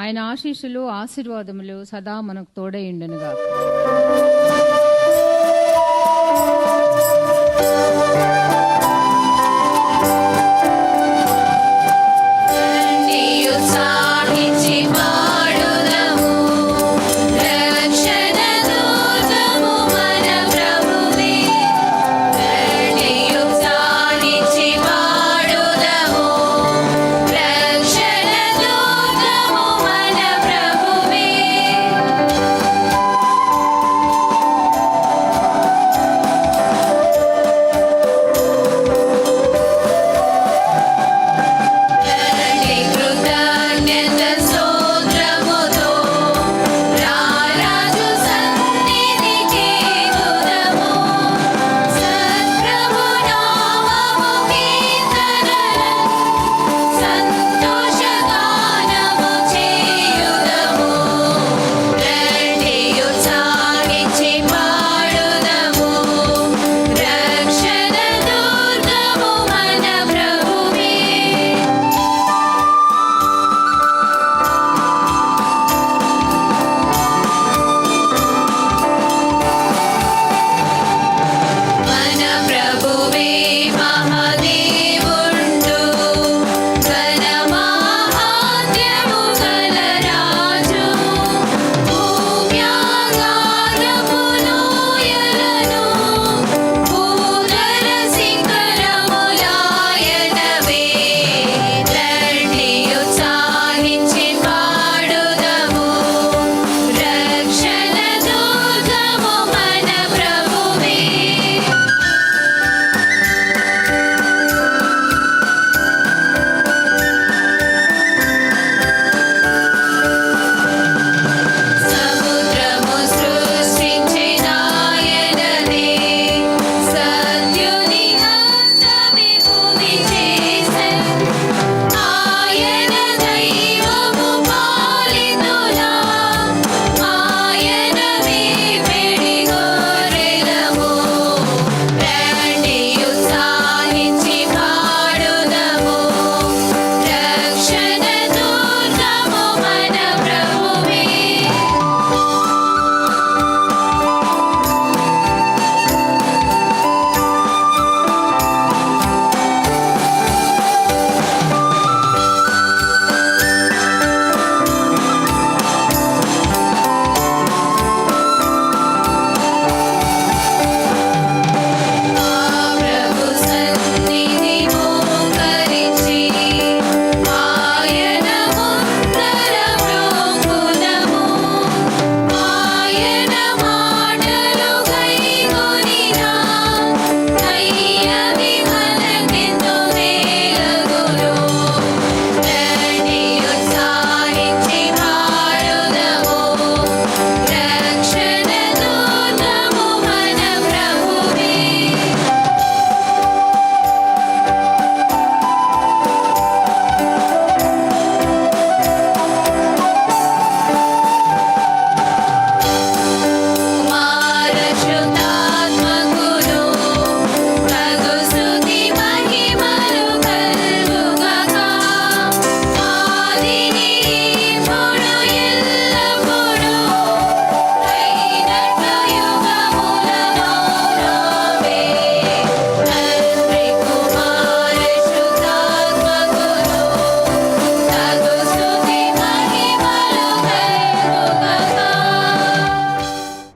ఆయన ఆశీస్సులు ఆశీర్వాదములు సదా మనకు తోడైండునుగా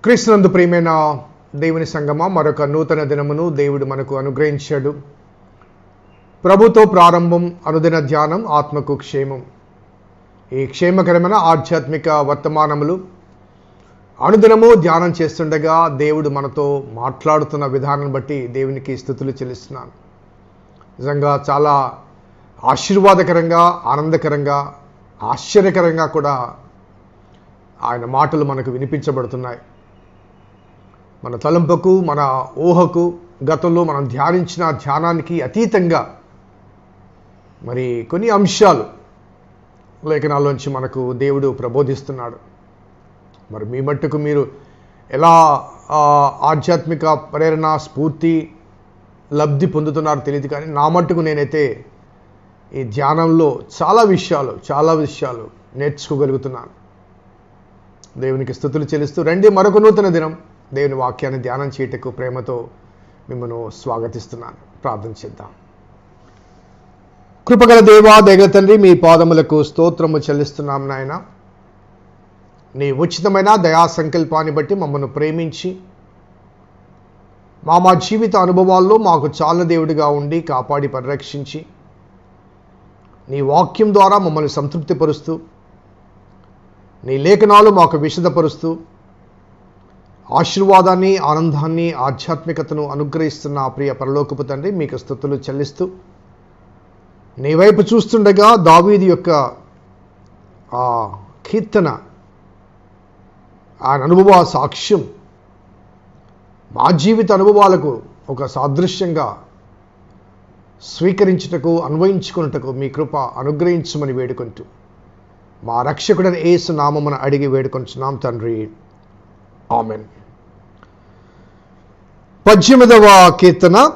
క్రీస్తునందు ప్రియమైన దేవుని సంగమ మరొక నూతన దినమును దేవుడు మనకు అనుగ్రహించాడు. ప్రభుతో ప్రారంభం అనుదిన ధ్యానం ఆత్మకు క్షేమం. ఈ క్షేమకరమైన ఆధ్యాత్మిక వర్తమానములు అనుదినము ధ్యానం చేస్తుండగా దేవుడు మనతో మాట్లాడుతున్న విధానం బట్టి దేవునికి స్థుతులు చెల్లిస్తున్నాను. నిజంగా చాలా ఆశీర్వాదకరంగా ఆనందకరంగా ఆశ్చర్యకరంగా కూడా ఆయన మాటలు మనకు వినిపించబడుతున్నాయి. మన తలంపకు మన ఊహకు గతంలో మనం ధ్యానించిన ధ్యానానికి అతీతంగా మరి కొన్ని అంశాలు లేఖనాల్లోంచి మనకు దేవుడు ప్రబోధిస్తున్నాడు. మరి మీ మట్టుకు మీరు ఎలా ఆధ్యాత్మిక ప్రేరణ స్ఫూర్తి లబ్ధి పొందుతున్నారో తెలియదు కానీ నా మట్టుకు నేనైతే ఈ ధ్యానంలో చాలా విషయాలు చాలా విషయాలు నేర్చుకోగలుగుతున్నాను. దేవునికి స్థుతులు చెల్లిస్తూ రండి మరొక నూతన దినం. దేవుని వాక్యాన్ని ధ్యానం చేయటకు ప్రేమతో మిమ్మల్ని స్వాగతిస్తున్నాను. ప్రార్థన చేద్దాం. కృపగల దేవా దేగ తండ్రి మీ పాదములకు స్తోత్రము చెల్లిస్తున్నాం నాయన. నీ ఉచితమైన దయా సంకల్పాన్ని బట్టి మమ్మల్ని ప్రేమించి మా మా జీవిత అనుభవాల్లో మాకు చాలా దేవుడిగా ఉండి కాపాడి పరిరక్షించి నీ వాక్యం ద్వారా మమ్మల్ని సంతృప్తిపరుస్తూ నీ లేఖనాలు మాకు విషదపరుస్తూ ఆశీర్వాదాన్ని ఆనందాన్ని ఆధ్యాత్మికతను అనుగ్రహిస్తున్న ప్రియ పరలోకపు తండ్రి మీకు స్థుతులు చెల్లిస్తూ నీ వైపు చూస్తుండగా దావీది యొక్క ఆ కీర్తన ఆయన అనుభవ సాక్ష్యం మా జీవిత అనుభవాలకు ఒక సాదృశ్యంగా స్వీకరించుటకు అన్వయించుకున్నటకు మీ కృప అనుగ్రహించమని వేడుకుంటూ మా రక్షకుడని ఏసు నామమున అడిగి వేడుకొంచున్నాం తండ్రి. ఆమెన్. పద్దెనిమిదవ కీర్తన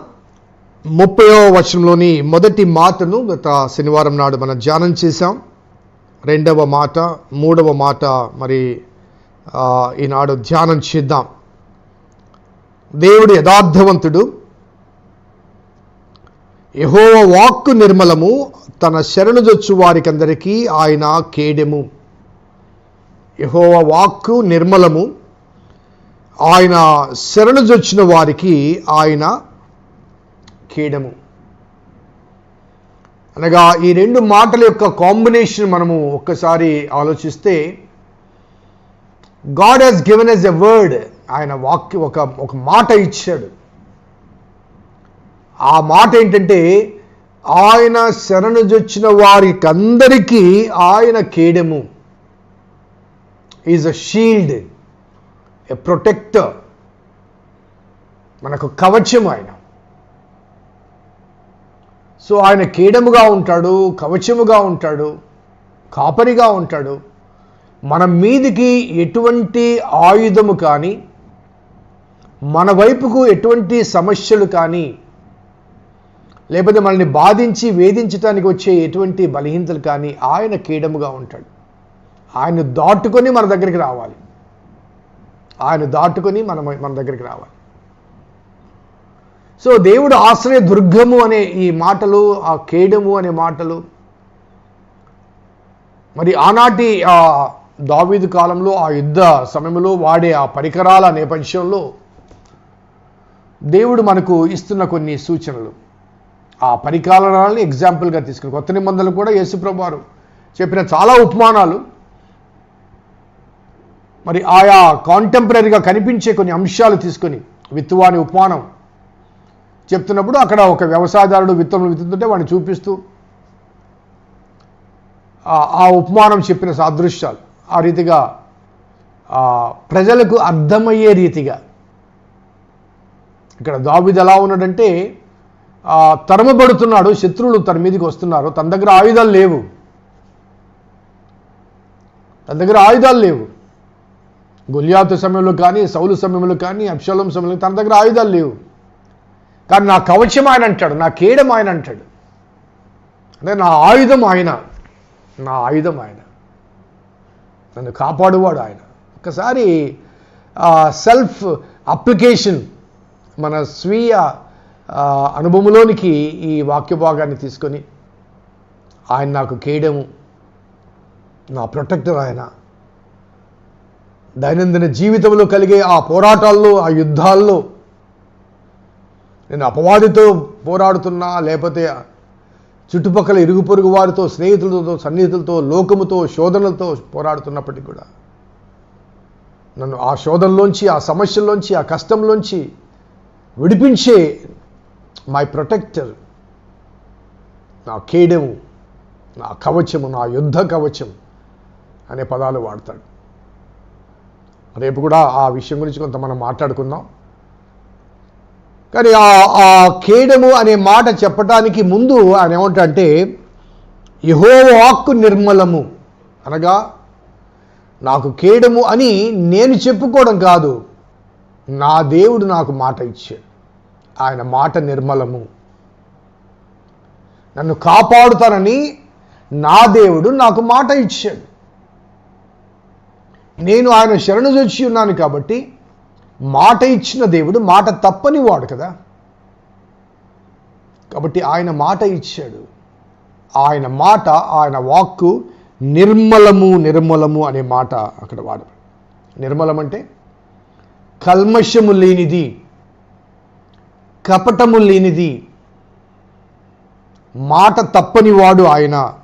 ముప్పైవ వచనంలోని మొదటి మాటను గత శనివారం నాడు మనం ధ్యానం చేశాం. రెండవ మాట మూడవ మాట మరి ఆ, ఈనాడు ధ్యానం చేద్దాం. దేవుడు యథార్థవంతుడు. యహోవ వాక్కు నిర్మలము తన శరణుజొచ్చు వారికందరికీ ఆయన కేడెము. యహోవ వాక్కు నిర్మలము. ఆయన శరణుజొచ్చిన వారికి ఆయన కీడము అనగా ఈ రెండు మాటల యొక్క కాంబినేషన్ మనము ఒక్కసారి ఆలోచిస్తే God has given as a word. ఆయన వాక్య ఒక ఒక మాట ఇచ్చాడు. ఆ మాట ఏంటంటే ఆయన శరణుజొచ్చిన వారికందరికీ ఆయన కేడము is a shield a protector మనకు కవచం ఆయన. సో ఆయన కీడముగా ఉంటాడు కవచముగా ఉంటాడు కాపరిగా ఉంటాడు. మన మీదికి ఎటువంటి ఆయుధము కానీ మన వైపుకు ఎటువంటి సమస్యలు కానీ లేకపోతే మనల్ని బాధించి వేధించడానికి వచ్చే ఎటువంటి బలహీనతలు కానీ ఆయన కీడముగా ఉంటాడు. ఆయన దాటుకొని మన దగ్గరికి రావాలి. ఆయన దాటుకొని మనం మన దగ్గరికి రావాలి. సో దేవుడు ఆశ్రయ దుర్గము అనే ఈ మాటలు ఆ కేడము అనే మాటలు మరి ఆనాటి ఆ దావీదు కాలంలో ఆ యుద్ధ సమయంలో వాడే ఆ పరికరాల నేపథ్యంలో దేవుడు మనకు ఇస్తున్న కొన్ని సూచనలు. ఆ పరికరాలని ఎగ్జాంపుల్గా తీసుకుని కొత్త నిబంధనలు కూడా యేసుప్రభు వారు చెప్పిన చాలా ఉపమానాలు. మరి ఆయా కాంటెంపరీగా కనిపించే కొన్ని అంశాలు తీసుకొని విత్తువాని ఉపమానం చెప్తున్నప్పుడు అక్కడ ఒక వ్యవసాయదారుడు విత్తనం విత్తుతుంటే వాడిని చూపిస్తూ ఆ- ఉపమానం చెప్పిన సాదృశ్యాలు. ఆ రీతిగా ప్రజలకు అర్థమయ్యే రీతిగా. ఇక్కడ దావిది ఎలా ఉన్నాడంటే తరమబడుతున్నాడు శత్రువులు తన మీదకి వస్తున్నారు తన దగ్గర ఆయుధాలు లేవు. తన దగ్గర ఆయుధాలు లేవు. గొలియాతు సమయంలో కానీ సౌలు సమయంలో కానీ అప్షలం సమయంలో తన దగ్గర ఆయుధాలు లేవు. కానీ నా కవచం ఆయన అంటాడు నా కేడం ఆయన అంటాడు. అంటే నా ఆయుధం ఆయన నా ఆయుధం ఆయన. నన్ను కాపాడువాడు ఆయన. ఒకసారి సెల్ఫ్ అప్లికేషన్ మన స్వీయ అనుభవంలోనికి ఈ వాక్య భాగాన్ని తీసుకొని ఆయన నాకు కేయడము నా ప్రొటెక్టర్ ఆయన. దైనందిన జీవితంలో కలిగే ఆ పోరాటాల్లో ఆ యుద్ధాల్లో నేను అపవాదితో పోరాడుతున్నా లేకపోతే చుట్టుపక్కల ఇరుగు పొరుగు వారితో స్నేహితులతో సన్నిహితులతో లోకముతో శోధనలతో పోరాడుతున్నప్పటికీ కూడా నన్ను ఆ శోధనలోంచి ఆ సమస్యల్లోంచి ఆ కష్టంలోంచి విడిపించే మై ప్రొటెక్టర్ నా కేడెము నా కవచము నా యుద్ధ కవచం అనే పదాలు వాడతాడు. రేపు కూడా ఆ విషయం గురించి కొంత మనం మాట్లాడుకుందాం. కానీ ఆ ఆ కేడము అనే మాట చెప్పటానికి ముందు ఆయన ఏమంటే యహోవాక్కు నిర్మలము. అనగా నాకు కేడము అని నేను చెప్పుకోవడం కాదు నా దేవుడు నాకు మాట ఇచ్చాడు. ఆయన మాట నిర్మలము. నన్ను కాపాడుతానని నా దేవుడు నాకు మాట ఇచ్చాడు. నేను ఆయన శరణు వచ్చి ఉన్నాను కాబట్టి మాట ఇచ్చిన దేవుడు మాట తప్పని వాడు కదా. కాబట్టి ఆయన మాట ఇచ్చాడు. ఆయన మాట ఆయన వాక్కు నిర్మలము నిర్మలము అనే మాట అక్కడ వాడు నిర్మలం అంటే కల్మషము లేనిది కపటము లేనిది మాట తప్పని వాడు ఆయన.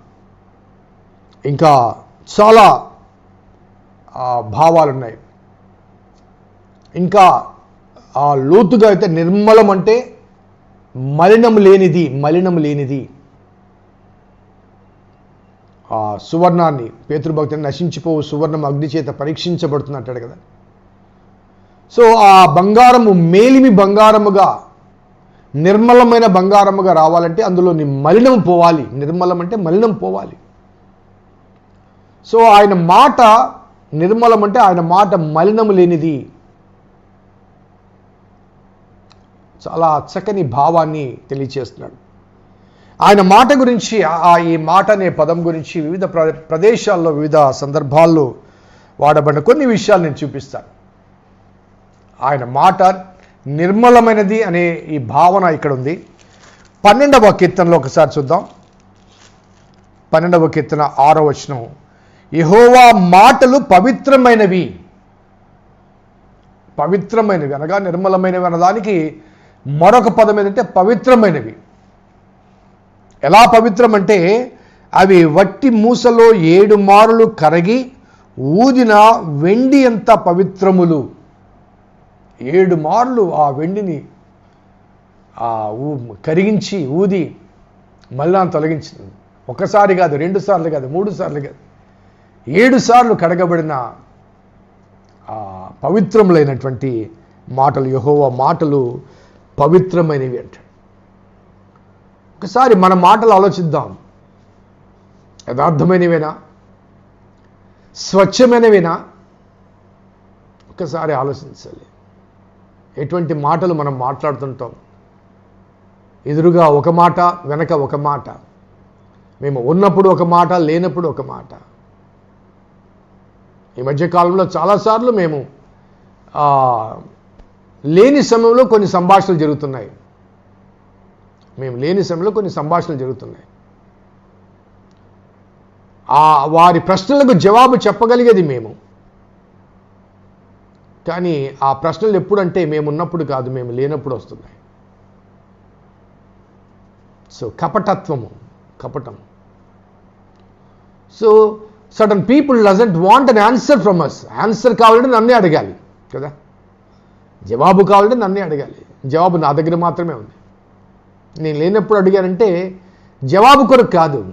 ఇంకా చాలా భావాలున్నాయి. ఇంకా ఆ లోతుగా అయితే నిర్మలం అంటే మలినం లేనిది మలినం లేనిది. ఆ సువర్ణాన్ని పేతృభక్తిని నశించిపోవు సువర్ణం అగ్ని చేత పరీక్షించబడుతుంది అంటాడు కదా. సో ఆ బంగారము మేలిమి బంగారముగా నిర్మలమైన బంగారముగా రావాలంటే అందులోని మలినం పోవాలి. నిర్మలం అంటే మలినం పోవాలి. సో ఆయన మాట నిర్మలం అంటే ఆయన మాట మలినము లేనిది చాలా చక్కని భావాన్ని తెలియచేస్తున్నాడు. ఆయన మాట గురించి ఆ- ఈ మాట అనే పదం గురించి వివిధ ప్ర ప్రదేశాల్లో వివిధ సందర్భాల్లో వాడబడిన కొన్ని విషయాలు నేను చూపిస్తాను. ఆయన మాట నిర్మలమైనది అనే ఈ భావన ఇక్కడ ఉంది పన్నెండవ కీర్తనలో ఒకసారి చూద్దాం. పన్నెండవ కీర్తన ఆరో వచనం. యహోవా మాటలు పవిత్రమైనవి. పవిత్రమైనవి అనగా నిర్మలమైనవి అన్నదానికి మరొక పదం ఏంటంటే పవిత్రమైనవి. ఎలా పవిత్రం అంటే అవి వట్టి మూసలో ఏడు మారులు కరగి ఊదిన వెండి ఎంత పవిత్రములు. ఏడు మార్లు ఆ వెండిని ఆ ఊ- కరిగించి ఊది మళ్ళా తొలగించింది. ఒకసారి కాదు రెండు సార్లు కాదు మూడు సార్లు కాదు. ఏడు సార్లు కడగబడిన ఆ పవిత్రములైనటువంటి మాటలు యహోవ మాటలు పవిత్రమైనవి అంటాడు ఒకసారి మన మాటలు ఆలోచిద్దాం. యథార్థమైనవేనా? స్వచ్ఛమైనవేనా? ఒకసారి ఆలోచించాలి. ఎటువంటి మాటలు మనం మాట్లాడుతుంటాం? ఎదురుగా ఒక మాట వెనక ఒక మాట. మేము ఉన్నప్పుడు ఒక మాట లేనప్పుడు ఒక మాట. ఈ మధ్యకాలంలో చాలాసార్లు మేము లేని సమయంలో కొన్ని సంభాషణలు జరుగుతున్నాయి. మేము లేని సమయంలో కొన్ని సంభాషణలు జరుగుతున్నాయి. ఆ వారి ప్రశ్నలకు జవాబు చెప్పగలిగేది మేము. కానీ ఆ ప్రశ్నలు ఎప్పుడంటే మేము ఉన్నప్పుడు కాదు మేము లేనప్పుడు వస్తున్నాయి. సో కపటత్వము కపటం so sudden people doesn't want an answer from us answer కావాలంటే నన్నే అడగాలి కదా? జవాబు కావాలంటే నన్నే అడగాలి. జవాబు నా దగ్గర మాత్రమే ఉంది. నేను లేనప్పుడు అడిగానంటే జవాబు కొరకు కాదు.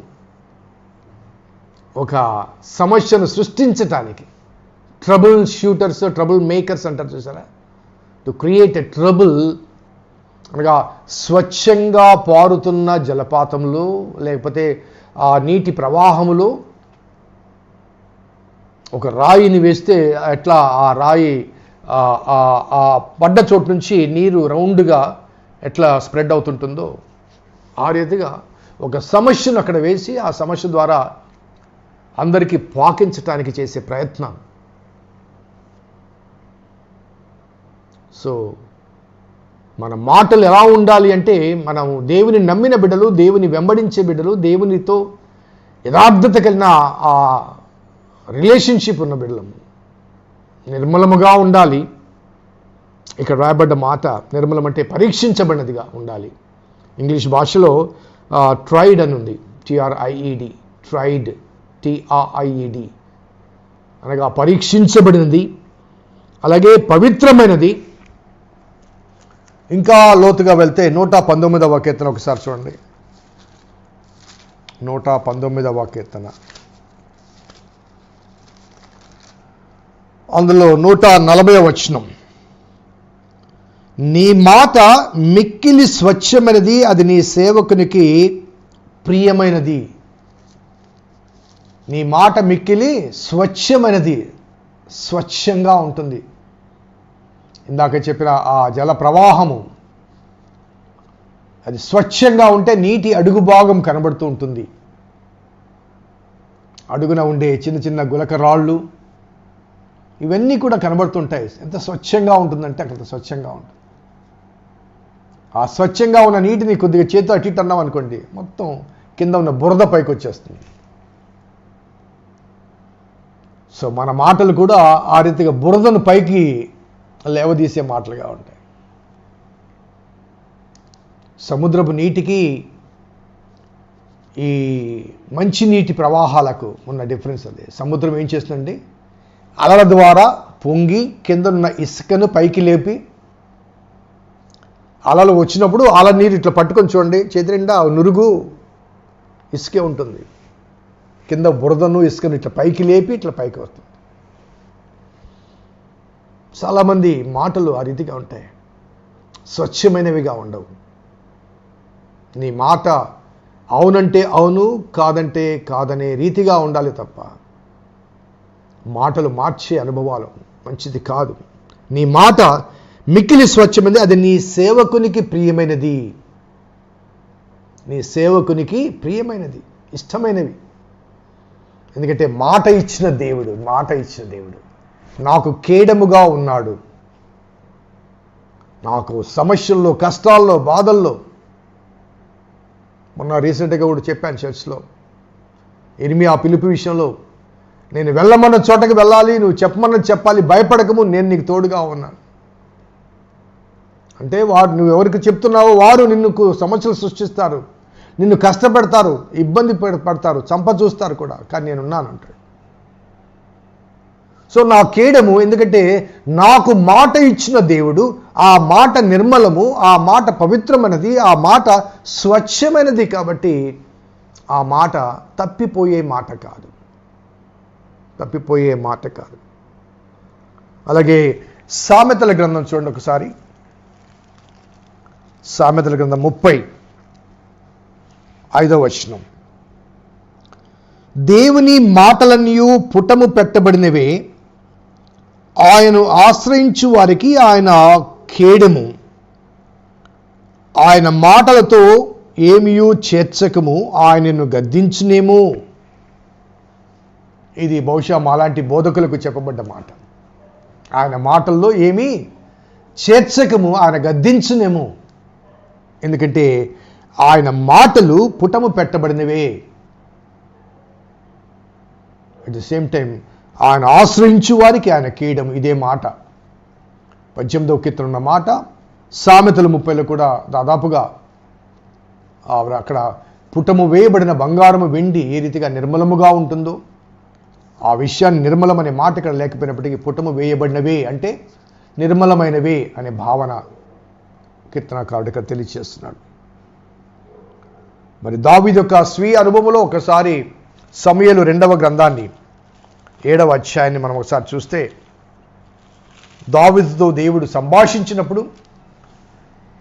ఒక సమస్యను సృష్టించటానికి ట్రబుల్ షూటర్స్ ట్రబుల్ మేకర్స్ అంటారు చూసారా? టు క్రియేట్ ఎ ట్రబుల్ అనగా స్వచ్ఛంగా పారుతున్న జలపాతంలో లేకపోతే ఆ నీటి ప్రవాహములో ఒక రాయిని వేస్తే ఎట్లా ఆ రాయి ఆ- పడ్డ చోటు నుంచి నీరు రౌండ్గా ఎట్లా స్ప్రెడ్ అవుతుంటుందో ఆ రీతిగా ఒక సమస్యను అక్కడ వేసి ఆ సమస్య ద్వారా అందరికీ పాకించటానికి చేసే ప్రయత్నం. సో మన మాటలు ఎలా ఉండాలి అంటే మనం దేవుని నమ్మిన బిడ్డలు దేవుని వెంబడించే బిడ్డలు దేవునితో యథార్థత కలిగిన ఆ రిలేషన్షిప్ ఉన్న బిడ్డలము నిర్మలముగా ఉండాలి. ఇక్కడ రాయబడ్డ మాట నిర్మలం అంటే పరీక్షించబడినదిగా ఉండాలి. ఇంగ్లీష్ భాషలో ట్రైడ్ అని ఉంది. టిఆర్ఐఈడి ట్రైడ్ టిఆర్ఐఈడి అనగా పరీక్షించబడినది అలాగే పవిత్రమైనది. ఇంకా లోతుగా వెళ్తే నూట పంతొమ్మిదవ కీర్తన ఒకసారి చూడండి. నూట పంతొమ్మిదవ కీర్తన. అందులో నూట నలభై వచనం. నీ మాట మిక్కిలి స్వచ్ఛమైనది అది నీ సేవకునికి ప్రియమైనది. నీ మాట మిక్కిలి స్వచ్ఛమైనది స్వచ్ఛంగా ఉంటుంది. ఇందాక చెప్పిన ఆ జల ప్రవాహము అది స్వచ్ఛంగా ఉంటే నీటి అడుగు భాగం కనబడుతూ ఉంటుంది. అడుగున ఉండే చిన్న చిన్న గులక రాళ్ళు ఇవన్నీ కూడా కనబడుతుంటాయి. ఎంత స్వచ్ఛంగా ఉంటుందంటే అంత స్వచ్ఛంగా ఉంటుంది. ఆ స్వచ్ఛంగా ఉన్న నీటిని కొద్దిగా చేతితో అటు ఇటు అన్నాం అనుకోండి మొత్తం కింద ఉన్న బురద పైకి వచ్చేస్తుంది. సో మన మాటలు కూడా ఆ రీతిగా బురదను పైకి లేవదీసే మాటలుగా ఉంటాయి. సముద్రపు నీటికి ఈ మంచినీటి ప్రవాహాలకు ఉన్న డిఫరెన్స్ అది. సముద్రం ఏం చేస్తుందండి? అలల ద్వారా పొంగి కిందనున్న ఇసుకను పైకి లేపి అలలు వచ్చినప్పుడు అల నీరు ఇట్లా పట్టుకొని చూడండి చేతి నిండా నురుగు ఇసుకే ఉంటుంది. కింద బురదను ఇసుకను ఇట్లా పైకి లేపి ఇట్లా పైకి వస్తుంది. చాలామంది మాటలు ఆ రీతిగా ఉంటాయి. స్వచ్ఛమైనవిగా ఉండవు. నీ మాట అవునంటే అవును కాదంటే కాదనే రీతిగా ఉండాలి తప్ప మాటలు మార్చే అనుభవాలు. మంచిది కాదు. నీ మాట మిక్కిలి స్వచ్ఛమైనది అది నీ సేవకునికి ప్రియమైనది. నీ సేవకునికి ప్రియమైనది. ఇష్టమైనవి. ఎందుకంటే మాట ఇచ్చిన దేవుడు మాట ఇచ్చిన దేవుడు. నాకు కేడముగా ఉన్నాడు. నాకు సమస్యల్లో కష్టాల్లో బాధల్లో. మొన్న రీసెంట్గా కూడా చెప్పాను చర్చ్లో. ఎనిమి ఆ పిలుపు విషయంలో నేను వెళ్ళమన్న చోటకి వెళ్ళాలి నువ్వు చెప్పమన్నది చెప్పాలి భయపడకము నేను నీకు తోడుగా ఉన్నాను. అంటే వారు నువ్వు ఎవరికి చెప్తున్నావో వారు నిన్నుకు సమస్యలు సృష్టిస్తారు నిన్ను కష్టపెడతారు ఇబ్బంది పడతారు చంప చూస్తారు కూడా కానీ నేను ఉన్నాను అంటాడు. సో నా కేడము ఎందుకంటే నాకు మాట ఇచ్చిన దేవుడు ఆ మాట నిర్మలము ఆ మాట పవిత్రమైనది ఆ మాట స్వచ్ఛమైనది కాబట్టి ఆ మాట తప్పిపోయే మాట కాదు. తప్పిపోయే మాట కాదు. అలాగే సామెతల గ్రంథం చూడండి ఒకసారి. సామెతల గ్రంథం ముప్పై ఐదవ వచనం. దేవుని మాటలన్నీ పుటము పెట్టబడినవే ఆయను ఆశ్రయించు వారికి ఆయన ఖేడము ఆయన మాటలతో ఏమియూ చేర్చకము ఆయనను గద్దించునేమో. ఇది బహుశా మాలాంటి బోధకులకు చెప్పబడ్డ మాట. ఆయన మాటల్లో ఏమీ చేర్చకము ఆయన గద్దించునేమో. ఎందుకంటే ఆయన మాటలు పుటము పెట్టబడినవే. అట్ ది సేమ్ టైం ఆయన ఆశ్రయించు వారికి ఆయన కీయడం ఇదే మాట. పద్దెనిమిదవ కీర్తన ఉన్న మాట సామెతల ముప్పైలో కూడా దాదాపుగా అక్కడ పుటము వేయబడిన బంగారము వెండి ఏ రీతిగా నిర్మలముగా ఉంటుందో ఆ విషయాన్ని నిర్మలమనే మాట ఇక్కడ లేకపోయినప్పటికీ పుటము వేయబడినవే అంటే నిర్మలమైనవే అనే భావన కీర్తనకారుడు ఇక్కడ తెలియజేస్తున్నాడు మరి దావీదు యొక్క స్వీయ అనుభవంలో ఒకసారి సమయలు రెండవ గ్రంథాన్ని ఏడవ అధ్యాయాన్ని మనం ఒకసారి చూస్తే దావిదుతో దేవుడు సంభాషించినప్పుడు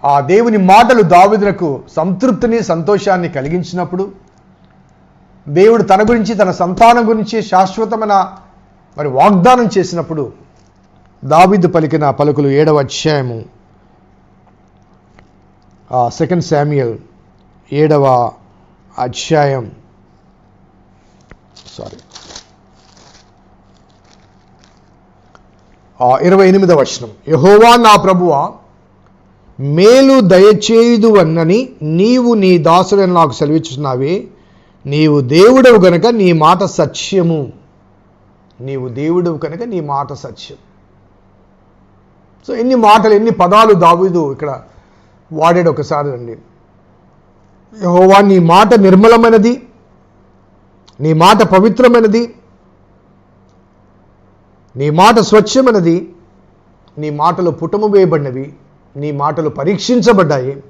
ఆ దేవుని మాటలు దావిదులకు సంతృప్తిని సంతోషాన్ని కలిగించినప్పుడు దేవుడు తన గురించి తన సంతానం గురించి శాశ్వతమైన మరి వాగ్దానం చేసినప్పుడు దావిదు పలికిన పలుకులు ఏడవ అధ్యాయము. సెకండ్ శామ్యుయల్ ఏడవ అధ్యాయం. సారీ ఇరవై ఎనిమిదవ వచనం. యహోవా నా ప్రభువ మేలు దయచేయుదు అన్నని నీవు నీ దాసుడని నాకు సెలవిస్తున్నావే నీవు దేవుడవు గనక నీ మాట సత్యము. నీవు దేవుడవు కనుక నీ మాట సత్యం. సో ఎన్ని మాటలు ఎన్ని పదాలు దావీదు ఇక్కడ వాడాడు ఒకసారి అండి. యహోవా నీ మాట నిర్మలమైనది. నీ మాట పవిత్రమైనది. నీ మాట స్వచ్ఛమైనది. నీ మాటలు పుటము వేయబడినవి. నీ మాటలు పరీక్షించబడ్డాయి.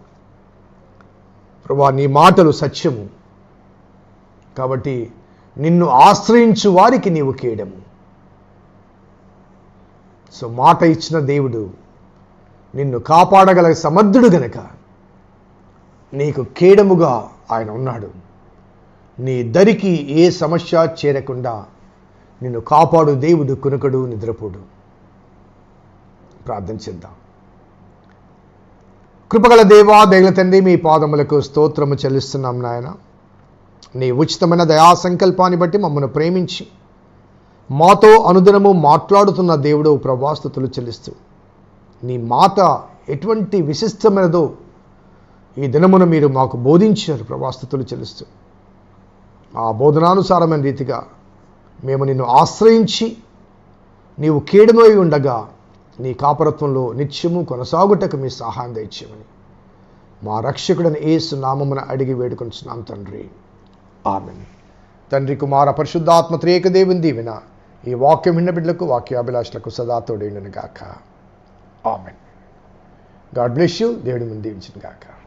ప్రభా నీ మాటలు సత్యము. కాబట్టి నిన్ను ఆశ్రయించు వారికి నీవు కేయడము సో మాట ఇచ్చిన దేవుడు నిన్ను కాపాడగల సమర్థుడు గనక నీకు కేడముగా ఆయన ఉన్నాడు. నీ దరికి ఏ సమస్య చేరకుండా నిన్ను కాపాడు దేవుడు కునుకడు నిద్రపోడు. ప్రార్థన చేద్దాం. కృపగల దేవా దైల తండ్రి మీ పాదములకు స్తోత్రము చెల్లిస్తున్నాం నాయన. నీ ఉచితమైన దయా సంకల్పాన్ని బట్టి మమ్మల్ని ప్రేమించి మాతో అనుదినము మాట్లాడుతున్న దేవుడు ప్రభాస్తుతులు చెల్లిస్తూ నీ మాత ఎటువంటి విశిష్టమైనదో ఈ దినమున మీరు మాకు బోధించారు ప్రభాస్తుతులు చెల్లిస్తూ. ఆ బోధనానుసారమైన రీతిగా మేము నిన్ను ఆశ్రయించి నీవు కీడమై ఉండగా నీ కాపరత్వంలో నిత్యము కొనసాగుటకు మీ సహాయం దయచేయమని మా రక్షకుడని ఏసు నామమున అడిగి వేడుకొంచున్నాం తండ్రి. ఆమెన్. తండ్రి కుమార పరిశుద్ధాత్మ త్రేక దేవుని. దీవెన ఈ వాక్యం విన్న బిడ్డలకు వాక్యాభిలాషులకు సదా తోడైండును గాక. ఆమెన్. God bless you. దేవుడి ముందు దీవించిన గాక.